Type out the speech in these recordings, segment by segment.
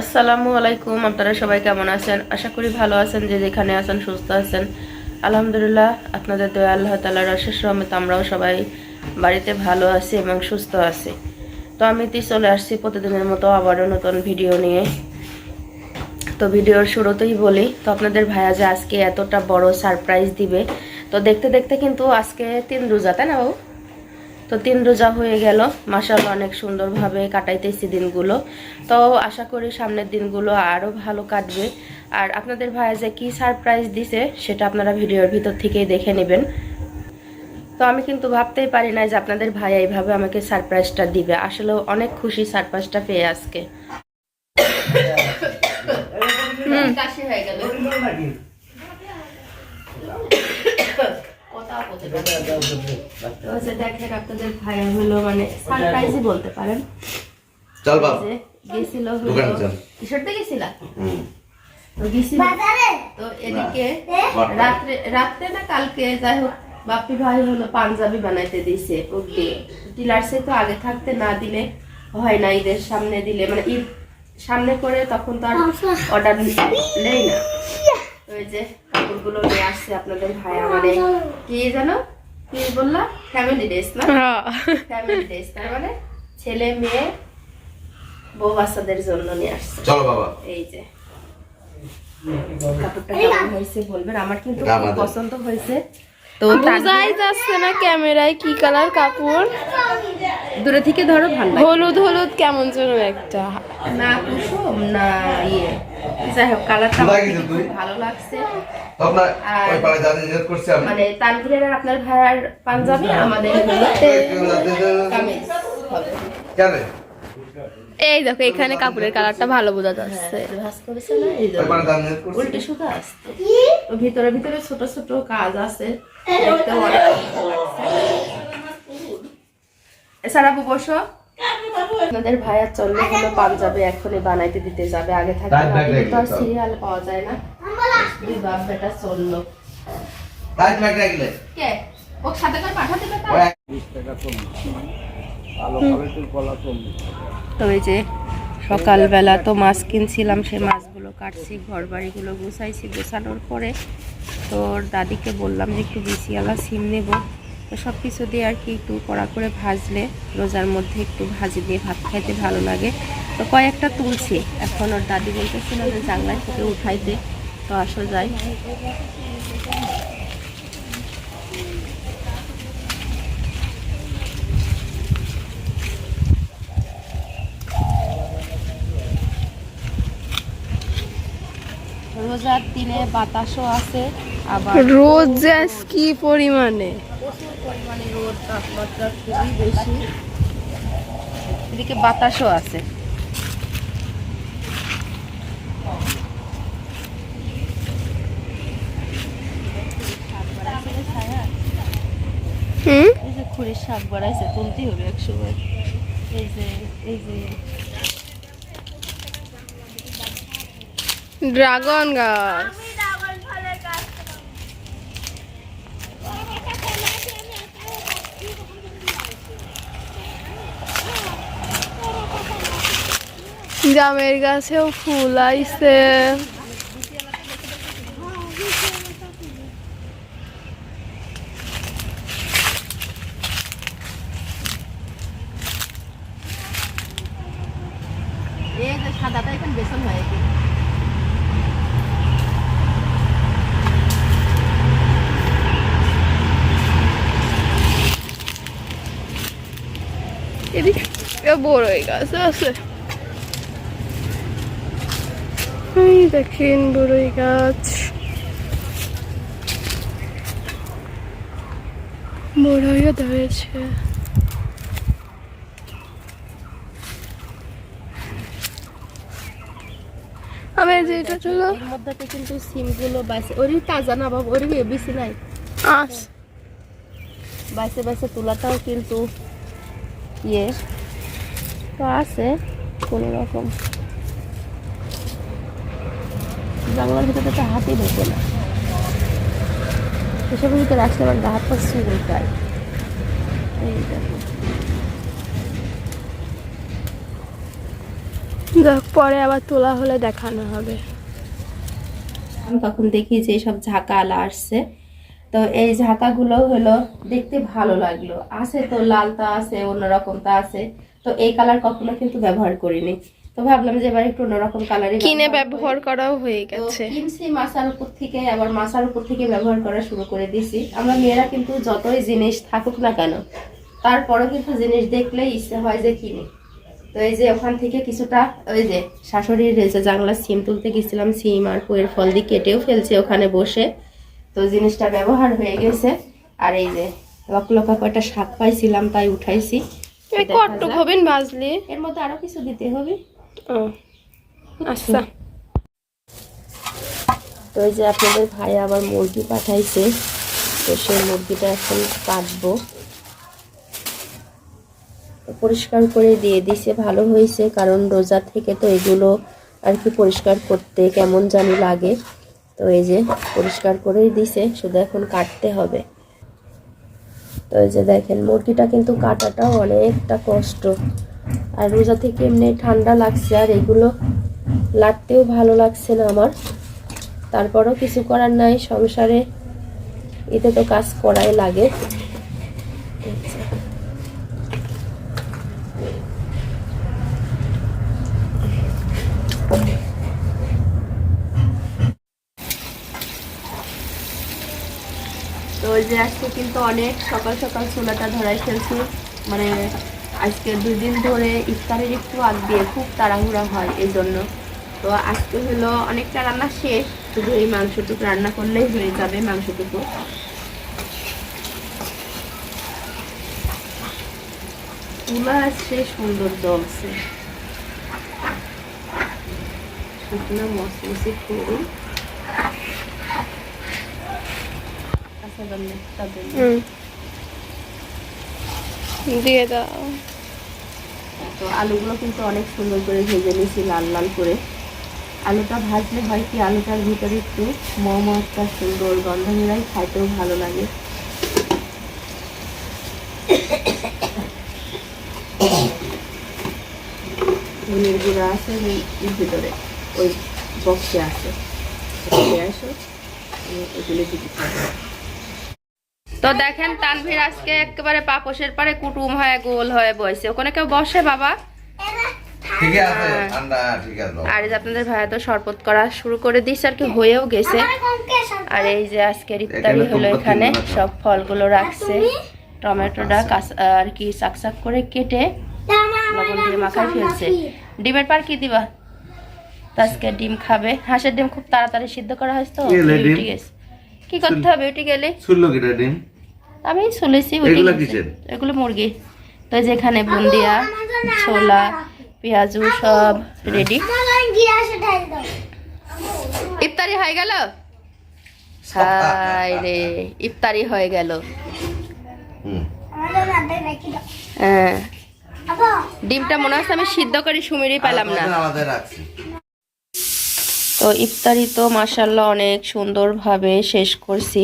আসসালামু আলাইকুম, আপনারা সবাই কেমন আছেন? আশা করি ভালো আছেন, যে যেখানে আছেন সুস্থ আছেন। আলহামদুলিল্লাহ, আপনাদের দয়া আল্লাহ তালার অশেষ রহমত আমরাও সবাই বাড়িতে ভালো আছি এবং সুস্থ আছি। তো আমি তি চলে আসছি প্রতিদিনের মতো আবারও নতুন ভিডিও নিয়ে। তো ভিডিওর শুরুতেই বলি, তো আপনাদের ভাইয়া যে আজকে এতটা বড় সারপ্রাইজ দিবে, তো দেখতে দেখতে কিন্তু আজকে তিন রোজা, তাই না বাবু? তো তিন রোজা হয়ে গেল। মাসাল্লাহ অনেক সুন্দরভাবে কাটাইতেছি দিনগুলো। তো আশা করি সামনের দিনগুলো আরও ভালো কাটবে। আর আপনাদের ভাইয়া যে কী সারপ্রাইজ দিছে সেটা আপনারা ভিডিওর ভিতর থেকেই দেখে নেবেন। তো আমি কিন্তু ভাবতেই পারি না যে আপনাদের ভাইয়া এইভাবে আমাকে সারপ্রাইজটা দিবে। আসলে অনেক খুশি সারপ্রাইজটা পেয়ে আজকে। হুম কাশি হয়ে গেল কথা বলতে তো হচ্ছে দেখেন আপনাদের ভাইয়া হলো মানে সারপ্রাইজই বলতে পারেন। চল বাপ গেছিল হলো দোকানে চল। কিশোরতে গেছিলা? তো গেছিল। তো এদিকে রাত্রে রাত্রে না কালকে যাই হোক বাপি ভাই হলো পাঞ্জাবি বানাইতে দিছে ওকে। টিলার্সে তো আগে থাকতে না দিলে হয় না ঈদের সামনে দিলে। মানে ঈদ সামনে করে তখন তো আর অর্ডার নেই না। তো যে কাপড়গুলো নিয়ে আসছে আপনাদের ভাই মানে কি জানো? কি বললা? ফ্যামিলি ড্রেস না? ফ্যামিলি ড্রেস তার মানে ছেলে মেয়ে বউ বাচ্চাদের জন্য নিয়ে আসছে। চলো বাবা। এই যে। কাপড়টা কেমন হয়েছে বলবেন? আমার কিন্তু খুব পছন্দ হয়েছে। তো বোঝাই যাচ্ছে না ক্যামেরায়? কি কালার কাপড়? দূরে থেকে ধরো ভালো হলুদ হলুদ কেমন যেন একটা। না কুসুম না ইয়ে। যাই হোক কালারটা ভালো লাগছে। আর- ওই পাড়ায় যাতে জিজ্ঞেস করছি আমি। মানে তানভীরের আর আপনার ভাইয়ার পাঞ্জাবি আমাদের হলো কেন এই দেখো এখানে কাপড়ের কালারটা ভালো বোঝা যাচ্ছে। এই যে ভাঁজ করেছে না? এই যে ওই পাড়ায় যাতে জিজ্ঞেস করছি উল্টে সুতা আসতো ভিতরে ভিতরে ছোট ছোট কাজ আছে। ভালো এছাড়া আপু বসো। আপনাদের ভাইয়ার চললে হলো পাঞ্জাবি এখনই বানাইতে দিতে যাবে। আগে তাই তো আর দাও। সিরিয়াল পাওয়া যায় না। দুই বাপ বেটা চলল। তাই কে? ও সাথে করে পাঠাতে ওই পারতা এক- তো এই যে সকালবেলা তো মাছ কিনছিলাম সেই মাছগুলো কাটছি ঘর বাড়িগুলো গুছাইছি, গোছানোর পরে তো দাদিকে বললাম যে একটু বিসিয়ালা সিম নেব। তো সব কিছু দিয়ে আর কি একটু কড়া করে ভাজলে, রোজার মধ্যে একটু ভাজি দিয়ে ভাত খাইতে ভালো লাগে। তো কয়েকটা তুলছি। এখন ওর দাদি বলতেছিল যে জানলায় থেকে উঠাইতে। তো আসো যাই। রোজার দিনে বাতাসও আছে আবার রোদ যে আজ কি পরিমাণে? প্রচুর পরিমাণে রোদ তাপমাত্রা খুবই বেশি। এদিকে বাতাসও আছে। হুম? এই যে খুঁড়ির শাক বাড়াইছে তুলতেই হবে এক সময় এই যে এই যে। ড্রাগন গাছ। জামের গাছেও ফুল আইছে। এই যে সাদাটা এখানে বেসন হয় কি এদিকে বড়ই গাছ আছে। দেখেন বড়ই গাছ। বড় হয়ে ধরেছে আমি এই যে এটা চলো। এর মধ্যে কিন্তু সিমগুলো বাইসে ওরই তাজা না বাবা? ওরই বেশি নাই আস বাইসে বাইসে তোলাটাও কিন্তু ইয়ে তো আছে কোনো রকম। বাংলার ভিতরে তো হাতই ঢোকে না। এসবের ভিতরে আসলে আমার গা হাত পা চুল খায় এই দেখো। দেখ পরে আবার তোলা হলে দেখানো হবে। আমি তখন দেখি যে সব ঝাঁকা আলা আসছে। তো এই ঝাঁকাগুলো হলো দেখতে ভালো লাগল। আছে তো লালটা আছে অন্যরকম তা আছে। তো এই কালার কখনো কিন্তু ব্যবহার করিনি। তো ভাবলাম যে এবার একটু অন্যরকম কালারই কিনে ব্যবহার করাও হয়ে গেছে। কিনছি মাসার উপর থেকে আবার মাসার উপর থেকে ব্যবহার করা শুরু করে দিছি আমরা মেয়েরা কিন্তু যতই জিনিস থাকুক না কেন তারপরেও কিন্তু জিনিস দেখলেই ইচ্ছে হয় যে কিনি। তো এই যে ওখান থেকে কিছুটা ওই যে শাশুড়ির যে জাংলা সিম তুলতে গেছিলাম সিম আর কুয়ের ফল দিয়ে কেটেও ফেলছে ওখানে বসে। তো জিনিসটা ব্যবহার হয়ে গেছে। আর এই যে লক লকা কয়টা শাক পাইছিলাম তাই উঠাইছি। কট্টু যাক। হবেন বাজলে এর মধ্যে আরও কিছু দিতে হবে। ও আচ্ছা। তো এই যে আপনাদের ভাই আবার মুরগি পাঠাইছে তো সেই মুরগিটা এখন কাটবো। পরিষ্কার করে দিয়ে দিছে ভালো হয়েছে কারণ রোজা থেকে তো এগুলো আর কি পরিষ্কার করতে কেমন জানি লাগে। তো এই যে পরিষ্কার করেই দিছে, শুধু এখন কাটতে হবে। তো এই যে দেখেন, মুরগিটা কিন্তু কাটাটাও অনেকটা কষ্ট। আর রোজা থেকে এমনি ঠান্ডা লাগছে, আর এগুলো লাগতেও ভালো লাগছে না আমার। তারপরও কিছু করার নাই, সংসারে এতে তো কাজ করাই লাগে তো ওই যে আজকে কিন্তু অনেক সকাল সকাল চুলাটা ধরাই ফেলছি। মানে আজকে দুই দিন ধরে ইফতারের একটু আগ দিয়ে খুব তাড়াহুড়া হয় এই জন্য তো আজকে হলো অনেকটা রান্না শেষ, শুধু এই মাংসটুকু রান্না করলেই হয়ে যাবে মাংসটুকু। সুন্দর জলছে শুকনো আচ্ছা বললে তাদের হুম দিয়ে দাও। তো আলুগুলো কিন্তু অনেক সুন্দর করে ভেজে নিয়েছি লাল লাল করে। আলুটা ভাজলে হয় কি আলুটার ভিতরে একটু মোমো একটা সুন্দর গন্ধ বেরাই খাইতেও ভালো লাগে। ধনের গুঁড়া আছে ওই এর ভিতরে ওই বক্সে আছে। আসো ওগুলো দিতে তো দেখেন তানভীর আজকে একেবারে পাপোশের পারে কুটুম হয়ে গোল হয়ে বসে ওখানে কেউ বসে বাবা? ঠিক আছে ঠিক আছে। আর এই যে আপনাদের ভাইয়া তো শরবত করা শুরু করে দিচ্ছে আর কি হয়েও গেছে। আর এই যে আজকের ইফতারি হলো এখানে সব ফলগুলো রাখছে। টমেটোটা কাঁচা- আর কি চাক চাক করে কেটে লবণ দিয়ে মাখায় ফেলছে। ডিমের পার কি দিবা? তো আজকে ডিম খাবে। হাঁসের ডিম খুব তাড়াতাড়ি সিদ্ধ করা হয়েছে তো কি হলো ডিম? উঠে গেছে কি করতে হবে উঠে গেলে শুনলো কিটা ডিম? আমি শুনেছি এগুলো মুরগি। তো যেখানে বুন্দিয়া ছোলা পেঁয়াজু সব রেডি ইফতারি হয়ে গেল? হাই রে ইফতারি হয়ে গেল। হ্যাঁ। ডিমটা মনে হচ্ছে আমি সিদ্ধ করে সুমিরই পেলাম না। তো ইফতারি তো মাসাল্লাহ অনেক সুন্দরভাবে শেষ করছি।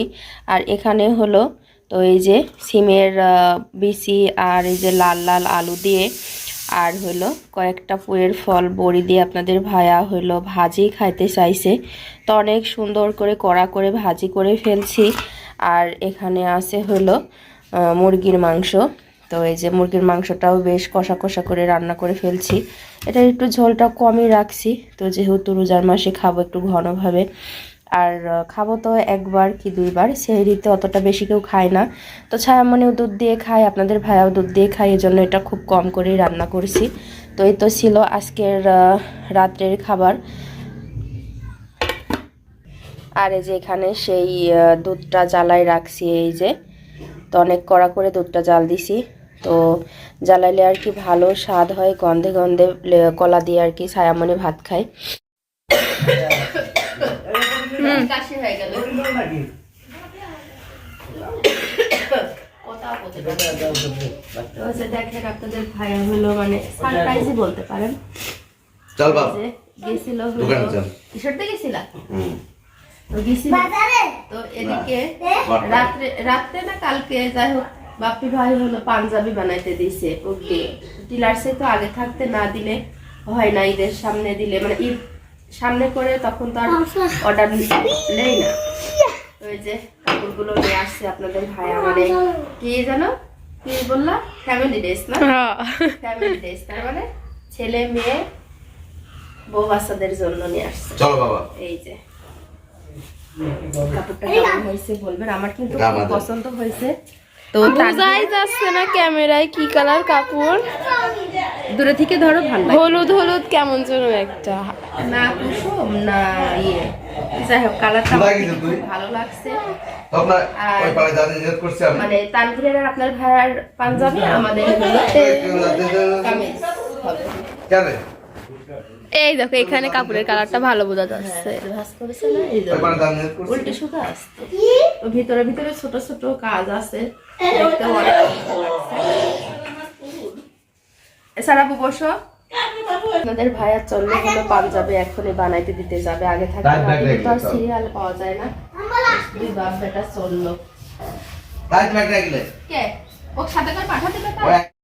আর এখানে হলো তো এই যে সিমের বিচি আর এই যে লাল লাল আলু দিয়ে আর হলো কয়েকটা পুয়ের ফল, বড়ি দিয়ে আপনাদের ভায়া হলো ভাজি খাইতে চাইছে। তো অনেক সুন্দর করে কড়া করে ভাজি করে ফেলছি। আর এখানে আছে হলো মুরগির মাংস। তো এই যে মুরগির মাংসটাও বেশ কষা কষা করে রান্না করে ফেলছি। এটা একটু ঝোলটা কমই রাখছি। তো যেহেতু রোজার মাসে খাব একটু ঘনভাবে। আর খাব তো একবার কি দুইবার সেহরিতে অতটা বেশি কেউ খায় না। তো ছায়ামনেও দুধ দিয়ে খায়, আপনাদের ভাইয়াও দুধ দিয়ে খায় এই জন্য এটা খুব কম করেই রান্না করছি। তো এই তো ছিল আজকের রাত্রের খাবার। আর এই যে এখানে সেই দুধটা জ্বালায় রাখছি এই যে। তো অনেক কড়া করে দুধটা জাল দিছি। তো জ্বালাইলে আর কি ভালো স্বাদ হয়, গন্ধে গন্ধে কলা দিয়ে আর কি ছায়ামনে ভাত খায়। কাশি হয়ে গেল। তো আপনাদের ভাইয়া হলো মানে সারপ্রাইজই বলতে পারেন। চল বাবা। গেছিল হলো। দোকানে চল। কিশোরতে গেছিলা? তো গেছিল। তো এদিকে রাত্রে রাত্রে না কালকে যাই হোক বাপ্পি ভাই হলো পাঞ্জাবি বানাইতে দিছে ওকে টিলার্সে তো আগে থাকতে না দিলে হয় না ঈদের সামনে দিলে মানে ঈদ সামনে করে তখন তো আর অর্ডার নেই না। ওই যে কাপড়গুলো নিয়ে আসছে আপনাদের ভাই আমাদের। কি জানো কি বললা? ফ্যামিলি ড্রেস না? হ্যাঁ। ফ্যামিলি ড্রেস তার মানে ছেলে মেয়ে বউ বাচ্চাদের জন্য নিয়ে আসছে। চলো বাবা। এই যে। কাপড়টা কেমন হয়েছে বলবেন? আমার কিন্তু খুব পছন্দ হয়েছে। তো বোঝাই যাচ্ছে না ক্যামেরায় কি কালার কাপড়? দূরে থেকে ধরো ভালো হলুদ হলুদ কেমন যেন একটা। না কুসুম না ইয়ে। যাই হোক কালারটা ভালো লাগছে। মানে তানভীরের আর আপনার ভাইয়ার পাঞ্জাবি আমাদের কামিজ হবে। এই দেখো এখানে কাপড়ের কালারটা ভালো বোঝা যাচ্ছে। উল্টে আসছে। ভিতরে ভিতরে ছোট ছোট কাজ আছে। এছাড়া বসো। হলো পাঞ্জাবি এখনই বানাইতে দিতে যাবে আগে থাকতে তো সিরিয়াল পাওয়া যায় না। দুই বাপ বেটা চলল কে? সাথে করে পাঠাতে